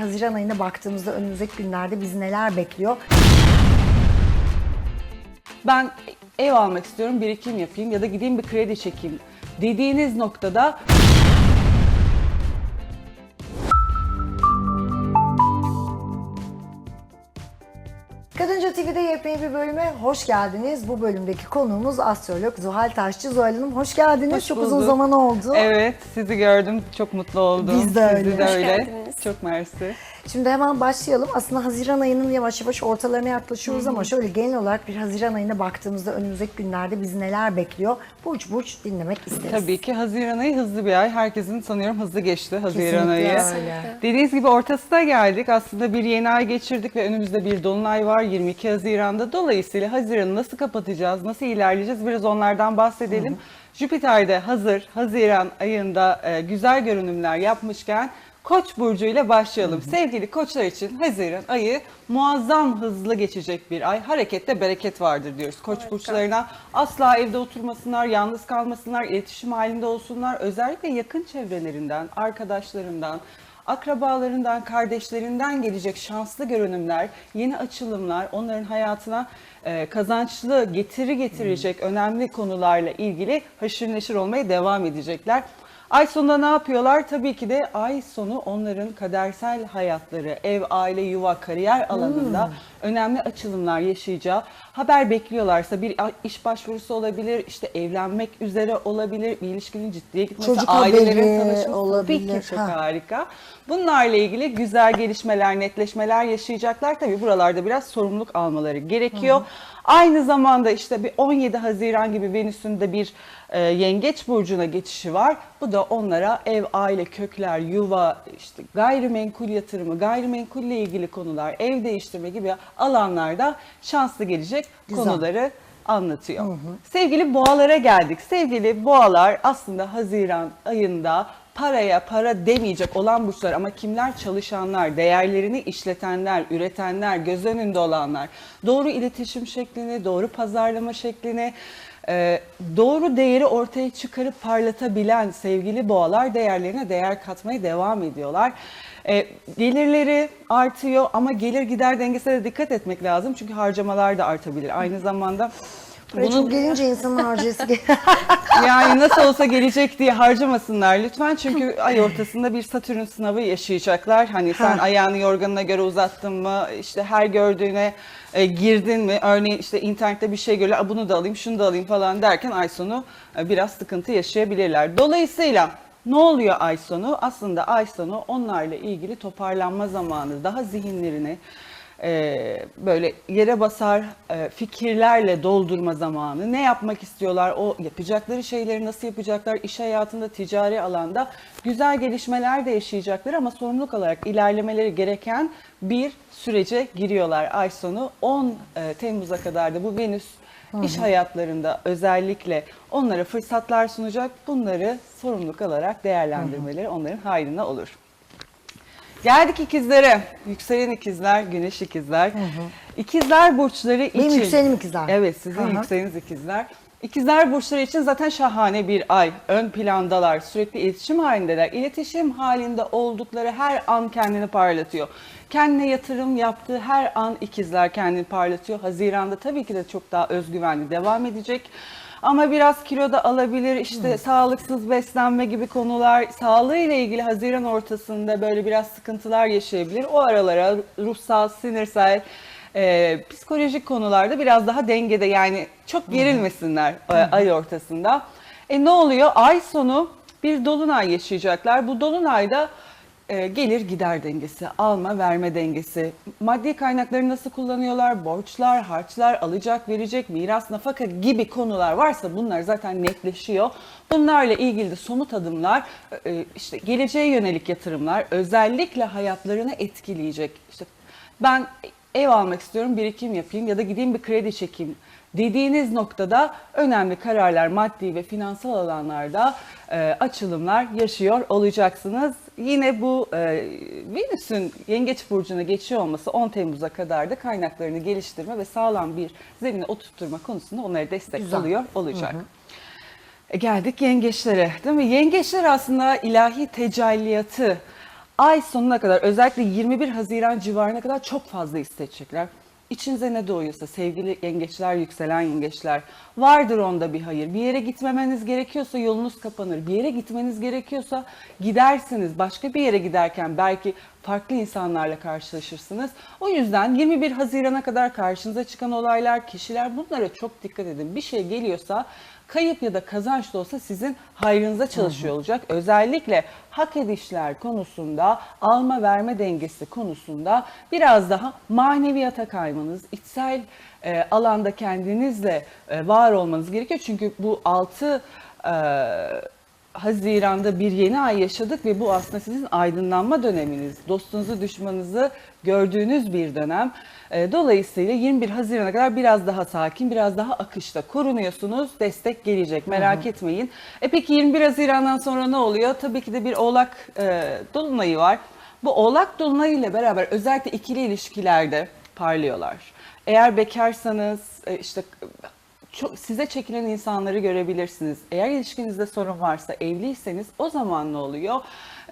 Haziran ayına baktığımızda önümüzdeki günlerde bizi neler bekliyor? Ben ev almak istiyorum, birikim yapayım ya da gideyim bir kredi çekeyim dediğiniz noktada TV'de yepyeni bir bölüme hoş geldiniz. Bu bölümdeki konuğumuz astrolog Zuhal Taşçı. Zuhal Hanım hoş geldiniz. Hoş Çok bulduk. uzun zaman oldu. evet sizi gördüm, çok mutlu oldum. Biz de öyle. Sizi de Hoş öyle. geldiniz. Çok mersi. Şimdi hemen başlayalım. Aslında Haziran ayının yavaş yavaş ortalarına yaklaşıyoruz ama şöyle genel olarak bir Haziran ayına baktığımızda önümüzdeki günlerde bizi neler bekliyor? Burç burç dinlemek isteriz. Tabii ki Haziran ayı hızlı bir ay. Herkesin sanıyorum hızlı geçti Haziran Kesinlikle ayı. öyle. Dediğiniz gibi ortasına geldik. Aslında bir yeni ay geçirdik ve önümüzde bir dolunay var 22 Haziran'da. Dolayısıyla Haziran'ı nasıl kapatacağız, nasıl ilerleyeceğiz biraz onlardan bahsedelim. Jüpiter de hazır Haziran ayında e, güzel görünümler yapmışken Koç burcu ile başlayalım. Sevgili koçlar için Haziran ayı muazzam hızlı geçecek bir ay. Harekette bereket vardır diyoruz. Koç burçlarına asla evde oturmasınlar, yalnız kalmasınlar, iletişim halinde olsunlar. Özellikle yakın çevrelerinden, arkadaşlarından, akrabalarından, kardeşlerinden gelecek şanslı görünümler, yeni açılımlar, onların hayatına e, kazançlı, getiri getirecek önemli konularla ilgili haşır neşir olmaya devam edecekler. Ay sonunda ne yapıyorlar? Tabii ki de ay sonu onların kadersel hayatları, ev, aile, yuva, kariyer alanında önemli açılımlar yaşayacağı haber bekliyorlarsa bir iş başvurusu olabilir, işte evlenmek üzere olabilir, bir ilişkinin ciddiye gitmesi, Çocuk ailelerin tanışması tabii olabilir. ki çok Ha. harika. Bunlarla ilgili güzel gelişmeler, netleşmeler yaşayacaklar. Tabii buralarda biraz sorumluluk almaları gerekiyor. Aynı zamanda işte bir 17 Haziran gibi Venüs'ün de bir e, yengeç burcuna geçişi var. Bu da onlara ev, aile, kökler, yuva, işte gayrimenkul yatırımı, gayrimenkulle ilgili konular, ev değiştirme gibi alanlarda şanslı gelecek Güzel. konuları anlatıyor. Sevgili boğalara geldik. Sevgili boğalar aslında Haziran ayında paraya para demeyecek olan burçlar ama kimler çalışanlar, değerlerini işletenler, üretenler, göz önünde olanlar, doğru iletişim şeklini, doğru pazarlama şeklini, e, doğru değeri ortaya çıkarıp parlatabilen sevgili boğalar değerlerine değer katmaya devam ediyorlar. E, gelirleri artıyor ama gelir gider dengesine de dikkat etmek lazım çünkü harcamalar da artabilir. Aynı zamanda Çok gelince insanın harcayası gel- yani nasıl olsa gelecek diye harcamasınlar lütfen. Çünkü ay ortasında bir Satürn sınavı yaşayacaklar. Hani sen Ha. ayağını yorganına göre uzattın mı, işte her gördüğüne e, girdin mi? Örneğin işte internette bir şey görüyorlar, "Aa, bunu da alayım, şunu da alayım falan derken ay sonu e, biraz sıkıntı yaşayabilirler. Dolayısıyla ne oluyor ay sonu? Aslında ay sonu onlarla ilgili toparlanma zamanı. Daha zihinlerini e, böyle yere basar e, fikirlerle doldurma zamanı. Ne yapmak istiyorlar? O yapacakları şeyleri nasıl yapacaklar? İş hayatında, ticari alanda güzel gelişmeler de yaşayacaklar ama sorumluluk olarak ilerlemeleri gereken bir sürece giriyorlar ay sonu. 10 e, Temmuz'a kadar da bu Venüs iş hayatlarında özellikle onlara fırsatlar sunacak. Bunları sorumluluk alarak değerlendirmeleri onların hayrına olur. Geldik ikizlere. Yükselen ikizler, güneş ikizler. İkizler burçları için. Benim yükselenim ikizler. Evet, sizin Hı hı. yükseleniz ikizler. İkizler burçları için zaten şahane bir ay. Ön plandalar, sürekli iletişim halindeler. İletişim halinde oldukları her an kendini parlatıyor. Kendine yatırım yaptığı her an ikizler kendini parlatıyor. Haziranda tabii ki de çok daha özgüvenli devam edecek. Ama biraz kilo da alabilir, işte sağlıksız beslenme gibi konular, sağlığı ile ilgili Haziran ortasında böyle biraz sıkıntılar yaşayabilir. O aralara ruhsal, sinirsel, e, psikolojik konularda biraz daha dengede yani çok gerilmesinler e, ay ortasında. E ne oluyor? Ay sonu bir dolunay yaşayacaklar. Bu dolunayda gelir gider dengesi, alma verme dengesi, maddi kaynakları nasıl kullanıyorlar, borçlar, harçlar, alacak verecek, miras, nafaka gibi konular varsa bunlar zaten netleşiyor. Bunlarla ilgili de somut adımlar, e, işte geleceğe yönelik yatırımlar, özellikle hayatlarını etkileyecek. İşte ben ev almak istiyorum, birikim yapayım ya da gideyim bir kredi çekeyim dediğiniz noktada önemli kararlar maddi ve finansal alanlarda e, açılımlar yaşıyor olacaksınız. Yine bu e, Venüs'ün Yengeç Burcu'na geçiyor olması 10 Temmuz'a kadar da kaynaklarını geliştirme ve sağlam bir zemine oturtturma konusunda onlara destek Güzel. oluyor olacak. E, geldik yengeçlere değil mi? Yengeçler aslında ilahi tecelliyatı ay sonuna kadar özellikle 21 Haziran civarına kadar çok fazla hissedecekler. İçinize ne doğuyorsa sevgili yengeçler, yükselen yengeçler vardır onda bir hayır. Bir yere gitmemeniz gerekiyorsa yolunuz kapanır. Bir yere gitmeniz gerekiyorsa gidersiniz. Başka bir yere giderken belki farklı insanlarla karşılaşırsınız. O yüzden 21 Haziran'a kadar karşınıza çıkan olaylar, kişiler bunlara çok dikkat edin. Bir şey geliyorsa kayıp ya da kazanç da olsa sizin hayrınıza çalışıyor olacak. Özellikle hak edişler konusunda, alma verme dengesi konusunda biraz daha maneviyata kaymanız, içsel e, alanda kendinizle e, var olmanız gerekiyor. Çünkü bu 6 Haziran'da bir yeni ay yaşadık ve bu aslında sizin aydınlanma döneminiz. Dostunuzu, düşmanınızı gördüğünüz bir dönem. E, Dolayısıyla 21 Haziran'a kadar biraz daha sakin, biraz daha akışta korunuyorsunuz. Destek gelecek merak etmeyin. E peki 21 Haziran'dan sonra ne oluyor? Tabii ki de bir Oğlak e, Dolunay'ı var. Bu Oğlak Dolunay'ı ile beraber özellikle ikili ilişkilerde parlıyorlar. Eğer bekarsanız e, işte çok size çekilen insanları görebilirsiniz. Eğer ilişkinizde sorun varsa, evliyseniz o zaman ne oluyor?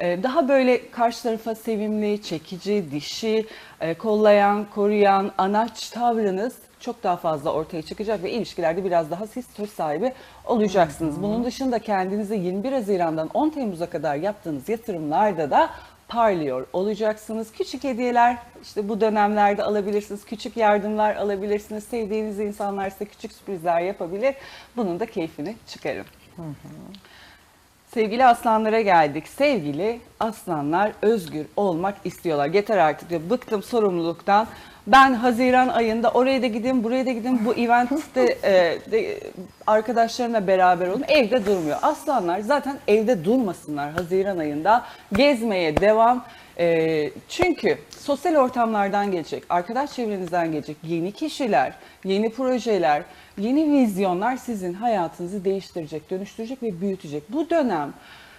Ee, Daha böyle karşı tarafa sevimli, çekici, dişi, e, kollayan, koruyan, anaç tavrınız çok daha fazla ortaya çıkacak ve ilişkilerde biraz daha siz söz sahibi olacaksınız. Bunun dışında kendinize 21 Haziran'dan 10 Temmuz'a kadar yaptığınız yatırımlarda da parlıyor olacaksınız. Küçük hediyeler işte bu dönemlerde alabilirsiniz. Küçük yardımlar alabilirsiniz. Sevdiğiniz insanlar size küçük sürprizler yapabilir. Bunun da keyfini çıkarın. Sevgili aslanlara geldik. Sevgili aslanlar özgür olmak istiyorlar. Yeter artık diyor. Bıktım sorumluluktan. Ben Haziran ayında oraya da gideyim, buraya da gideyim. Bu eventte e, de, arkadaşlarımla beraber olun. Evde durmuyor. Aslanlar zaten evde durmasınlar Haziran ayında. Gezmeye devam. E, çünkü sosyal ortamlardan gelecek, arkadaş çevrenizden gelecek yeni kişiler, yeni projeler, yeni vizyonlar sizin hayatınızı değiştirecek, dönüştürecek ve büyütecek. Bu dönem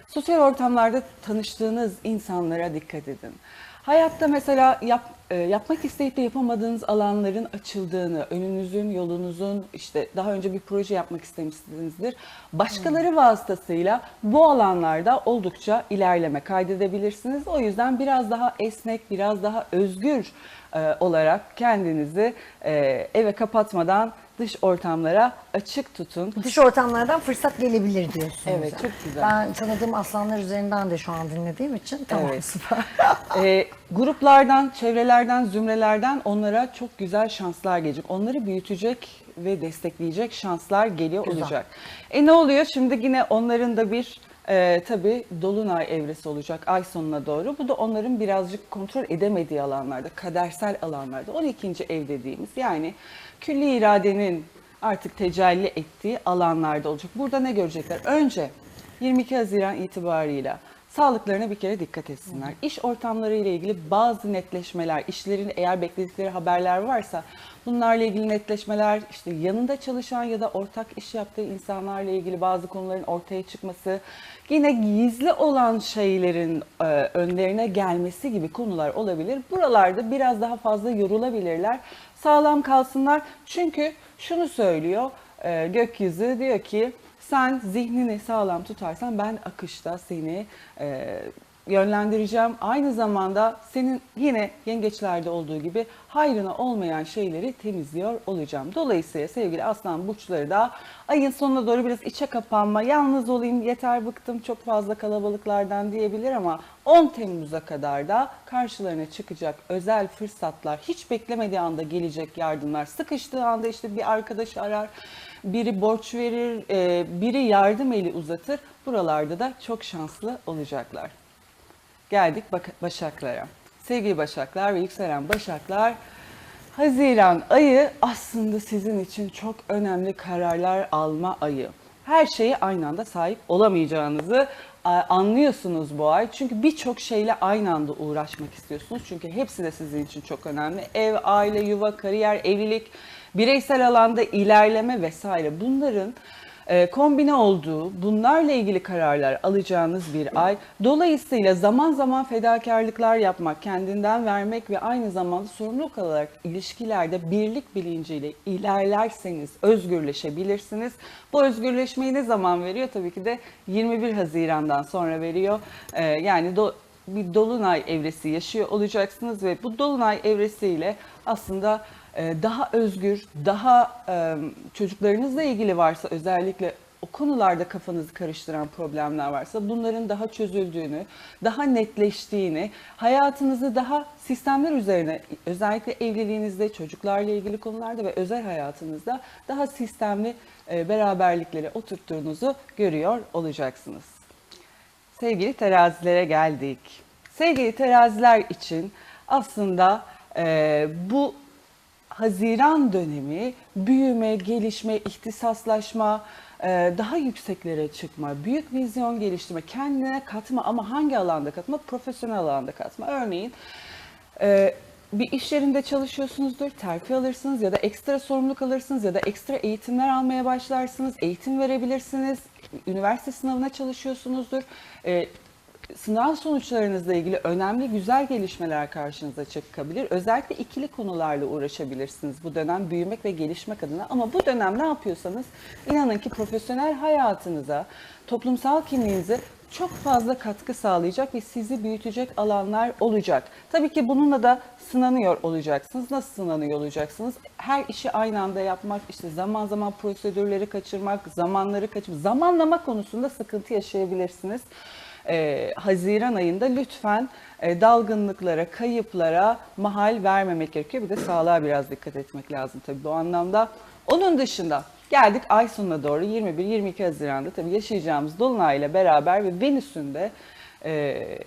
sosyal ortamlarda tanıştığınız insanlara dikkat edin. Hayatta mesela yap, e, yapmak isteyip de yapamadığınız alanların açıldığını, önünüzün, yolunuzun işte daha önce bir proje yapmak istemişsinizdir. Başkaları vasıtasıyla bu alanlarda oldukça ilerleme kaydedebilirsiniz. O yüzden biraz daha esnek, biraz daha özgür e, olarak kendinizi e, eve kapatmadan dış ortamlara açık tutun. Dış ortamlardan fırsat gelebilir diyorsunuz. Evet, çok güzel. Ben tanıdığım aslanlar üzerinden de şu an dinlediğim için tamam Evet. süper. E, gruplardan, çevrelerden, zümrelerden onlara çok güzel şanslar gelecek. Onları büyütecek ve destekleyecek şanslar geliyor Güzel. olacak. E ne oluyor? Şimdi yine onların da bir e, tabii dolunay evresi olacak ay sonuna doğru. Bu da onların birazcık kontrol edemediği alanlarda, kadersel alanlarda. 12. ev dediğimiz yani külli iradenin artık tecelli ettiği alanlarda olacak. Burada ne görecekler? Önce 22 Haziran itibarıyla sağlıklarına bir kere dikkat etsinler. İş ortamları ile ilgili bazı netleşmeler, işlerin eğer bekledikleri haberler varsa bunlarla ilgili netleşmeler, işte yanında çalışan ya da ortak iş yaptığı insanlarla ilgili bazı konuların ortaya çıkması, yine gizli olan şeylerin e, önlerine gelmesi gibi konular olabilir. Buralarda biraz daha fazla yorulabilirler. Sağlam kalsınlar. Çünkü şunu söylüyor e, gökyüzü diyor ki sen zihnini sağlam tutarsan ben akışta seni e, yönlendireceğim. Aynı zamanda senin yine yengeçlerde olduğu gibi hayrına olmayan şeyleri temizliyor olacağım. Dolayısıyla sevgili aslan burçları da ayın sonuna doğru biraz içe kapanma, yalnız olayım yeter bıktım çok fazla kalabalıklardan diyebilir ama 10 Temmuz'a kadar da karşılarına çıkacak özel fırsatlar, hiç beklemediği anda gelecek yardımlar, sıkıştığı anda işte bir arkadaşı arar, biri borç verir, e, biri yardım eli uzatır. Buralarda da çok şanslı olacaklar. Geldik Başaklara. Sevgili Başaklar ve yükselen Başaklar, Haziran ayı aslında sizin için çok önemli kararlar alma ayı. Her şeye aynı anda sahip olamayacağınızı anlıyorsunuz bu ay. Çünkü birçok şeyle aynı anda uğraşmak istiyorsunuz. Çünkü hepsi de sizin için çok önemli. Ev, aile, yuva, kariyer, evlilik, bireysel alanda ilerleme vesaire. Bunların kombine olduğu, bunlarla ilgili kararlar alacağınız bir ay. Dolayısıyla zaman zaman fedakarlıklar yapmak, kendinden vermek ve aynı zamanda sorumluluk alarak ilişkilerde birlik bilinciyle ilerlerseniz özgürleşebilirsiniz. Bu özgürleşmeyi ne zaman veriyor? Tabii ki de 21 Haziran'dan sonra veriyor. E, yani do- bir dolunay evresi yaşıyor olacaksınız ve bu dolunay evresiyle aslında daha özgür, daha e, çocuklarınızla ilgili varsa özellikle o konularda kafanızı karıştıran problemler varsa bunların daha çözüldüğünü, daha netleştiğini, hayatınızı daha sistemler üzerine özellikle evliliğinizde, çocuklarla ilgili konularda ve özel hayatınızda daha sistemli e, beraberlikleri oturttuğunuzu görüyor olacaksınız. Sevgili terazilere geldik. Sevgili teraziler için aslında e, bu Haziran dönemi büyüme, gelişme, ihtisaslaşma, e, daha yükseklere çıkma, büyük vizyon geliştirme, kendine katma ama hangi alanda katma? Profesyonel alanda katma. Örneğin e, bir iş yerinde çalışıyorsunuzdur, terfi alırsınız ya da ekstra sorumluluk alırsınız ya da ekstra eğitimler almaya başlarsınız, eğitim verebilirsiniz, üniversite sınavına çalışıyorsunuzdur. Sınav sonuçlarınızla ilgili önemli güzel gelişmeler karşınıza çıkabilir. Özellikle ikili konularla uğraşabilirsiniz bu dönem büyümek ve gelişmek adına. Ama bu dönem ne yapıyorsanız inanın ki profesyonel hayatınıza, toplumsal kimliğinize çok fazla katkı sağlayacak ve sizi büyütecek alanlar olacak. Tabii ki bununla da sınanıyor olacaksınız. Nasıl sınanıyor olacaksınız? Her işi aynı anda yapmak, işte zaman zaman prosedürleri kaçırmak, zamanları kaçırmak, zamanlama konusunda sıkıntı yaşayabilirsiniz e, Haziran ayında lütfen e, dalgınlıklara, kayıplara mahal vermemek gerekiyor. Bir de sağlığa biraz dikkat etmek lazım tabii bu anlamda. Onun dışında geldik ay sonuna doğru 21-22 Haziran'da tabii yaşayacağımız Dolunay'la beraber ve Venüs'ün de e,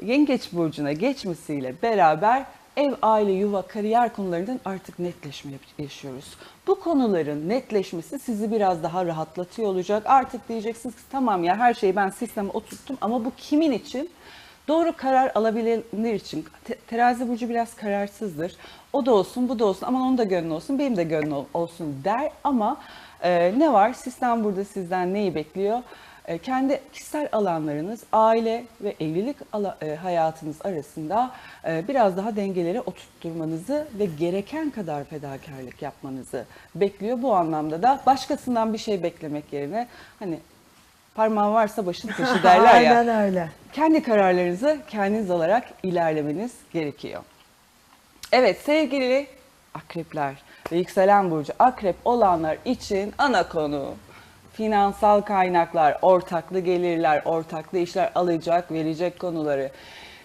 Yengeç Burcu'na geçmesiyle beraber ev, aile, yuva, kariyer konularından artık netleşme yaşıyoruz. Bu konuların netleşmesi sizi biraz daha rahatlatıyor olacak. Artık diyeceksiniz ki tamam ya her şeyi ben sisteme oturttum ama bu kimin için? Doğru karar alabilenler için. Te- terazi burcu biraz kararsızdır. O da olsun, bu da olsun, aman onun da gönlü olsun, benim de gönlü ol- olsun der ama e, ne var? Sistem burada sizden neyi bekliyor? E, kendi kişisel alanlarınız, aile ve evlilik e, hayatınız arasında e, biraz daha dengeleri oturtturmanızı ve gereken kadar fedakarlık yapmanızı bekliyor. Bu anlamda da başkasından bir şey beklemek yerine hani parmağın varsa başın taşı derler ya. Aynen öyle. Kendi kararlarınızı kendiniz alarak ilerlemeniz gerekiyor. Evet sevgili akrepler ve yükselen burcu akrep olanlar için ana konu finansal kaynaklar, ortaklı gelirler, ortaklı işler alacak, verecek konuları.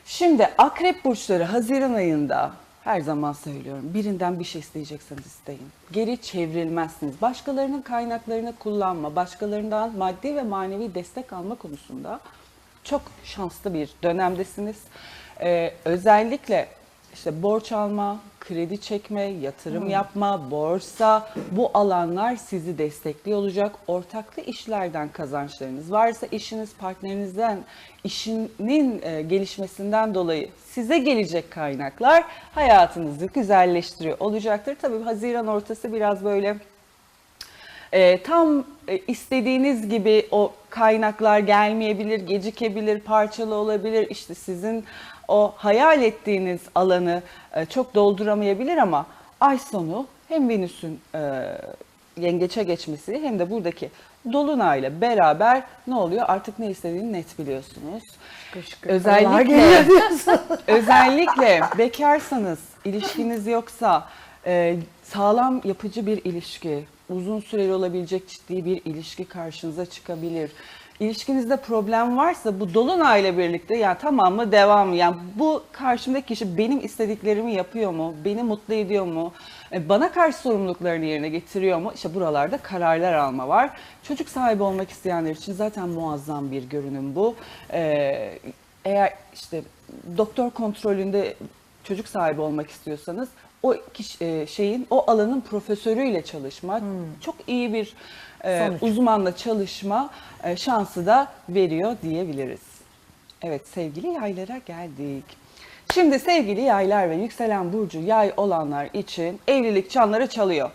Şimdi akrep burçları Haziran ayında her zaman söylüyorum birinden bir şey isteyecekseniz isteyin. Geri çevrilmezsiniz. Başkalarının kaynaklarını kullanma, başkalarından maddi ve manevi destek alma konusunda çok şanslı bir dönemdesiniz. Ee, özellikle işte borç alma, kredi çekme, yatırım yapma, borsa bu alanlar sizi destekliyor olacak. Ortaklı işlerden kazançlarınız varsa işiniz partnerinizden işinin e, gelişmesinden dolayı size gelecek kaynaklar hayatınızı güzelleştiriyor olacaktır. Tabii Haziran ortası biraz böyle e, tam e, istediğiniz gibi o kaynaklar gelmeyebilir, gecikebilir, parçalı olabilir. İşte sizin o hayal ettiğiniz alanı e, çok dolduramayabilir ama ay sonu hem Venüs'ün e, yengeçe geçmesi hem de buradaki dolunayla beraber ne oluyor? Artık ne istediğini net biliyorsunuz. Kışkırtmalar Özellikle. Özellikle bekarsanız, ilişkiniz yoksa e, sağlam yapıcı bir ilişki, uzun süreli olabilecek ciddi bir ilişki karşınıza çıkabilir. İlişkinizde problem varsa bu dolunayla birlikte ya tamam mı devam mı? Yani bu karşımdaki kişi benim istediklerimi yapıyor mu? Beni mutlu ediyor mu? E, Bana karşı sorumluluklarını yerine getiriyor mu? İşte buralarda kararlar alma var. Çocuk sahibi olmak isteyenler için zaten muazzam bir görünüm bu. E, eğer işte doktor kontrolünde çocuk sahibi olmak istiyorsanız o kişi, e, şeyin o alanın profesörüyle çalışma çok iyi bir e, Sonuç. uzmanla çalışma e, şansı da veriyor diyebiliriz. Evet sevgili yaylara geldik. Şimdi sevgili yaylar ve yükselen burcu yay olanlar için evlilik çanları çalıyor.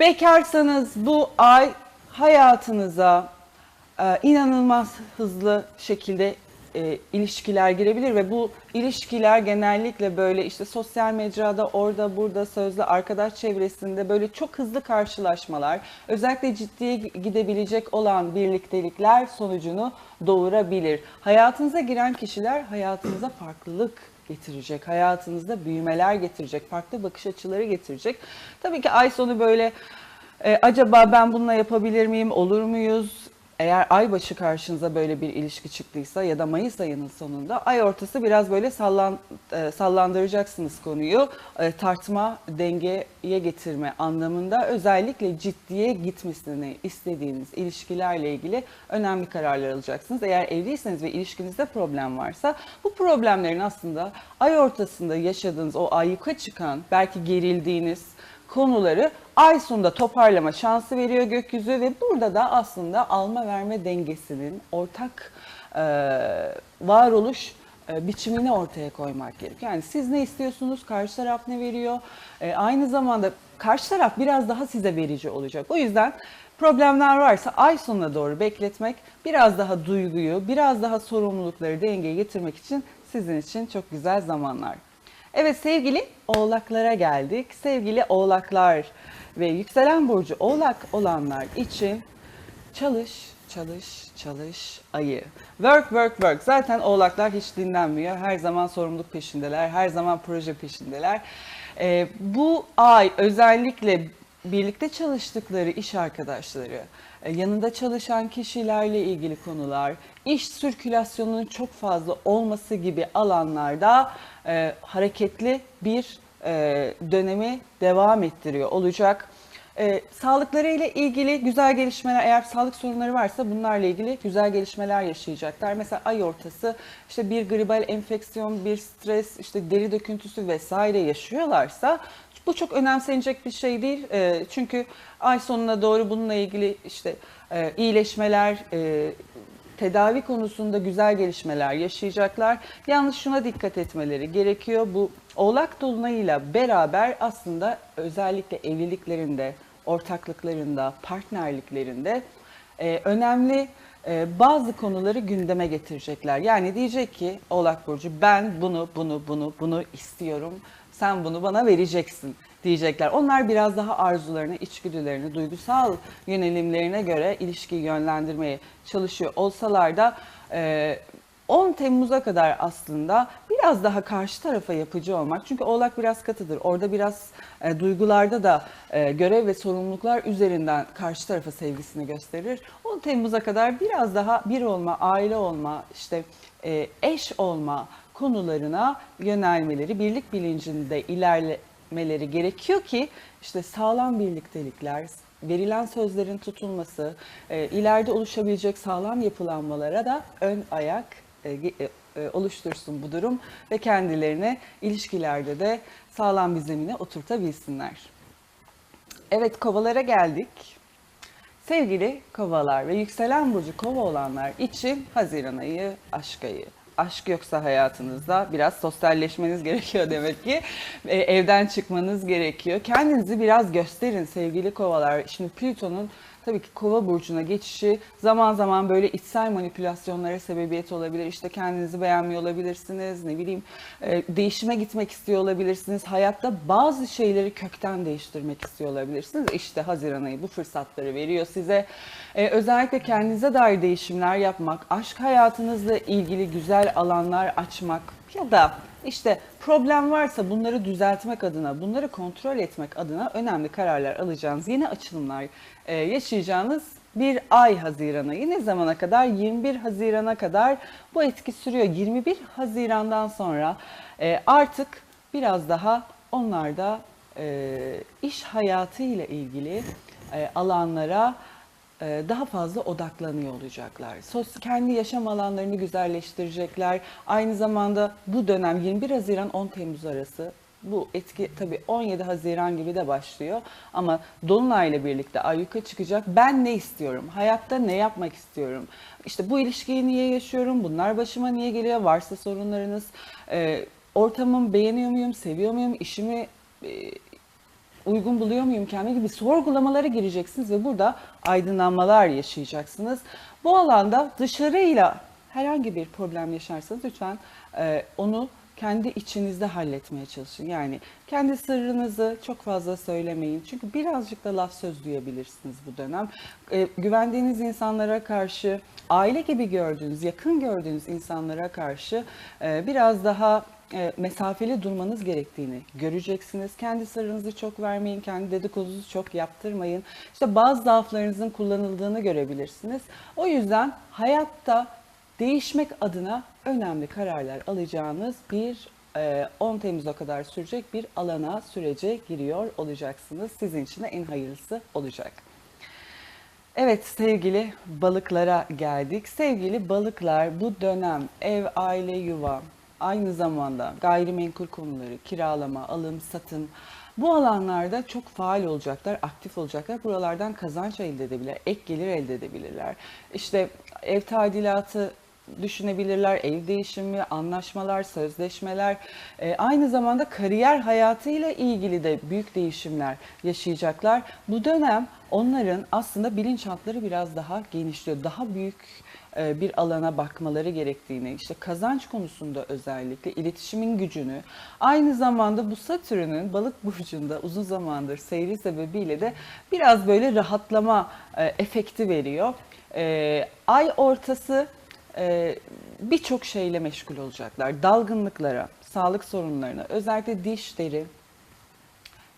Bekarsanız bu ay hayatınıza e, inanılmaz hızlı şekilde e, ilişkiler girebilir ve bu ilişkiler genellikle böyle işte sosyal mecrada orada burada sözlü arkadaş çevresinde böyle çok hızlı karşılaşmalar özellikle ciddiye gidebilecek olan birliktelikler sonucunu doğurabilir. Hayatınıza giren kişiler hayatınıza farklılık getirecek, hayatınızda büyümeler getirecek, farklı bakış açıları getirecek. Tabii ki ay sonu böyle e, acaba ben bununla yapabilir miyim, olur muyuz? Eğer ay başı karşınıza böyle bir ilişki çıktıysa ya da Mayıs ayının sonunda ay ortası biraz böyle sallan, e, sallandıracaksınız konuyu. E, tartma, dengeye getirme anlamında özellikle ciddiye gitmesini istediğiniz ilişkilerle ilgili önemli kararlar alacaksınız. Eğer evliyseniz ve ilişkinizde problem varsa bu problemlerin aslında ay ortasında yaşadığınız o ayyuka çıkan belki gerildiğiniz konuları ay sonunda toparlama şansı veriyor gökyüzü ve burada da aslında alma verme dengesinin ortak e, varoluş e, biçimini ortaya koymak gerekiyor. Yani siz ne istiyorsunuz, karşı taraf ne veriyor? E, aynı zamanda karşı taraf biraz daha size verici olacak. O yüzden problemler varsa ay sonuna doğru bekletmek, biraz daha duyguyu, biraz daha sorumlulukları dengeye getirmek için sizin için çok güzel zamanlar. Evet sevgili oğlaklara geldik. Sevgili oğlaklar ve yükselen burcu oğlak olanlar için çalış, çalış, çalış ayı. Work, work, work. Zaten oğlaklar hiç dinlenmiyor. Her zaman sorumluluk peşindeler. Her zaman proje peşindeler. Ee, bu ay özellikle birlikte çalıştıkları iş arkadaşları, yanında çalışan kişilerle ilgili konular, iş sirkülasyonunun çok fazla olması gibi alanlarda e, hareketli bir e, dönemi devam ettiriyor olacak. E, sağlıklarıyla ilgili güzel gelişmeler, eğer sağlık sorunları varsa bunlarla ilgili güzel gelişmeler yaşayacaklar. Mesela ay ortası işte bir gribal enfeksiyon, bir stres, işte deri döküntüsü vesaire yaşıyorlarsa bu çok önemsenecek bir şey değil. E, çünkü ay sonuna doğru bununla ilgili işte e, iyileşmeler, e, tedavi konusunda güzel gelişmeler yaşayacaklar. Yalnız şuna dikkat etmeleri gerekiyor. Bu Oğlak Dolunay'ıyla beraber aslında özellikle evliliklerinde, ortaklıklarında, partnerliklerinde e, önemli bazı konuları gündeme getirecekler. Yani diyecek ki Oğlak Burcu ben bunu, bunu, bunu, bunu istiyorum. Sen bunu bana vereceksin diyecekler. Onlar biraz daha arzularını, içgüdülerini, duygusal yönelimlerine göre ilişkiyi yönlendirmeye çalışıyor olsalar da e, 10 Temmuz'a kadar aslında biraz daha karşı tarafa yapıcı olmak. Çünkü Oğlak biraz katıdır. Orada biraz e, duygularda da e, görev ve sorumluluklar üzerinden karşı tarafa sevgisini gösterir. 10 Temmuz'a kadar biraz daha bir olma, aile olma, işte e, eş olma konularına yönelmeleri, birlik bilincinde ilerlemeleri gerekiyor ki işte sağlam birliktelikler, verilen sözlerin tutulması, e, ileride oluşabilecek sağlam yapılanmalara da ön ayak e, e, oluştursun bu durum ve kendilerine ilişkilerde de sağlam bir zemine oturtabilsinler. Evet kovalara geldik. Sevgili kovalar ve yükselen burcu kova olanlar için Haziran ayı aşk ayı. Aşk yoksa hayatınızda biraz sosyalleşmeniz gerekiyor demek ki. E, evden çıkmanız gerekiyor. Kendinizi biraz gösterin sevgili kovalar. Şimdi Plüton'un tabii ki kova burcuna geçişi zaman zaman böyle içsel manipülasyonlara sebebiyet olabilir. İşte kendinizi beğenmiyor olabilirsiniz. Ne bileyim e, değişime gitmek istiyor olabilirsiniz. Hayatta bazı şeyleri kökten değiştirmek istiyor olabilirsiniz. İşte Haziran ayı bu fırsatları veriyor size. E, özellikle kendinize dair değişimler yapmak, aşk hayatınızla ilgili güzel alanlar açmak ya da işte problem varsa bunları düzeltmek adına, bunları kontrol etmek adına önemli kararlar alacağınız, yeni açılımlar e, yaşayacağınız bir ay Haziran ayı. Ne zamana kadar? 21 Haziran'a kadar bu etki sürüyor. 21 Haziran'dan sonra e, artık biraz daha onlarda e, iş hayatı ile ilgili alanlara daha fazla odaklanıyor olacaklar. Sos, kendi yaşam alanlarını güzelleştirecekler. Aynı zamanda bu dönem 21 Haziran 10 Temmuz arası bu etki tabii 17 Haziran gibi de başlıyor ama Dolunay'la birlikte ayyuka çıkacak. Ben ne istiyorum? Hayatta ne yapmak istiyorum? İşte bu ilişkiyi niye yaşıyorum? Bunlar başıma niye geliyor? Varsa sorunlarınız. E, ortamımı beğeniyor muyum? Seviyor muyum? İşimi e, uygun buluyor muyum kendime gibi sorgulamalara gireceksiniz ve burada aydınlanmalar yaşayacaksınız. Bu alanda dışarıyla herhangi bir problem yaşarsanız lütfen e, onu kendi içinizde halletmeye çalışın. Yani kendi sırrınızı çok fazla söylemeyin. Çünkü birazcık da laf söz duyabilirsiniz bu dönem. E, güvendiğiniz insanlara karşı, aile gibi gördüğünüz, yakın gördüğünüz insanlara karşı e, biraz daha e, mesafeli durmanız gerektiğini göreceksiniz. Kendi sırrınızı çok vermeyin, kendi dedikodunuzu çok yaptırmayın. İşte bazı zaaflarınızın kullanıldığını görebilirsiniz. O yüzden hayatta değişmek adına önemli kararlar alacağınız bir e, 10 Temmuz'a kadar sürecek bir alana, sürece giriyor olacaksınız. Sizin için de en hayırlısı olacak. Evet sevgili balıklara geldik. Sevgili balıklar bu dönem ev, aile, yuva, aynı zamanda gayrimenkul konuları, kiralama, alım, satın bu alanlarda çok faal olacaklar, aktif olacaklar. Buralardan kazanç elde edebilirler, ek gelir elde edebilirler. İşte ev tadilatı düşünebilirler, ev değişimi, anlaşmalar, sözleşmeler, e, aynı zamanda kariyer hayatıyla ilgili de büyük değişimler yaşayacaklar. Bu dönem onların aslında bilinçaltları biraz daha genişliyor, daha büyük e, bir alana bakmaları gerektiğini, işte kazanç konusunda özellikle iletişimin gücünü, aynı zamanda bu Satürn'ün balık burcunda uzun zamandır seyri sebebiyle de biraz böyle rahatlama e, efekti veriyor. E, Ay ortası e, birçok şeyle meşgul olacaklar. Dalgınlıklara, sağlık sorunlarına, özellikle diş, deri,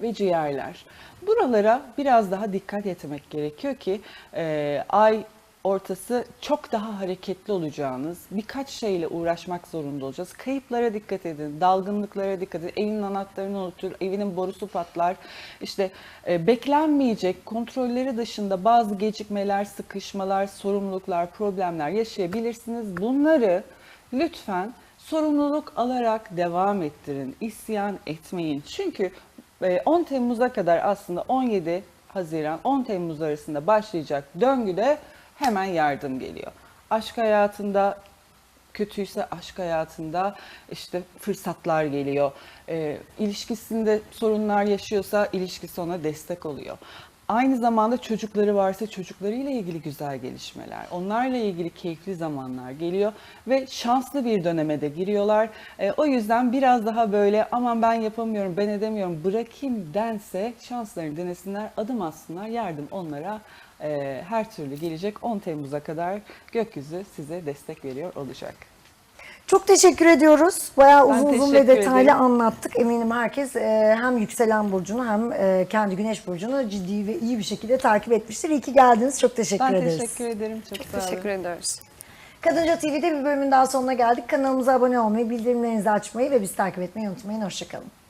ve ciğerler. Buralara biraz daha dikkat etmek gerekiyor ki e, ay ortası çok daha hareketli olacağınız, birkaç şeyle uğraşmak zorunda olacağız. Kayıplara dikkat edin, dalgınlıklara dikkat edin. Evinin anahtarını unutur, evinin borusu patlar. İşte e, beklenmeyecek kontrolleri dışında bazı gecikmeler, sıkışmalar, sorumluluklar, problemler yaşayabilirsiniz. Bunları lütfen sorumluluk alarak devam ettirin. İsyan etmeyin. Çünkü e, 10 Temmuz'a kadar aslında 17 Haziran 10 Temmuz arasında başlayacak döngüde hemen yardım geliyor. Aşk hayatında kötüyse aşk hayatında işte fırsatlar geliyor. E, ilişkisinde sorunlar yaşıyorsa ilişkisi ona destek oluyor. Aynı zamanda çocukları varsa çocuklarıyla ilgili güzel gelişmeler, onlarla ilgili keyifli zamanlar geliyor ve şanslı bir döneme de giriyorlar. E, o yüzden biraz daha böyle aman ben yapamıyorum, ben edemiyorum, bırakayım dense şanslarını denesinler, adım atsınlar, yardım onlara e, her türlü gelecek 10 Temmuz'a kadar gökyüzü size destek veriyor olacak. Çok teşekkür ediyoruz. Bayağı Ben uzun uzun ve detaylı ederim. anlattık. Eminim herkes e, hem yükselen burcunu hem e, kendi güneş burcunu ciddi ve iyi bir şekilde takip etmiştir. İyi ki geldiniz. Çok teşekkür Ben ederiz. teşekkür ederim, çok, sağ olun. Teşekkür ediyoruz. Kadınca TV'de bir bölümün daha sonuna geldik. Kanalımıza abone olmayı, bildirimlerinizi açmayı ve bizi takip etmeyi unutmayın. Hoşçakalın.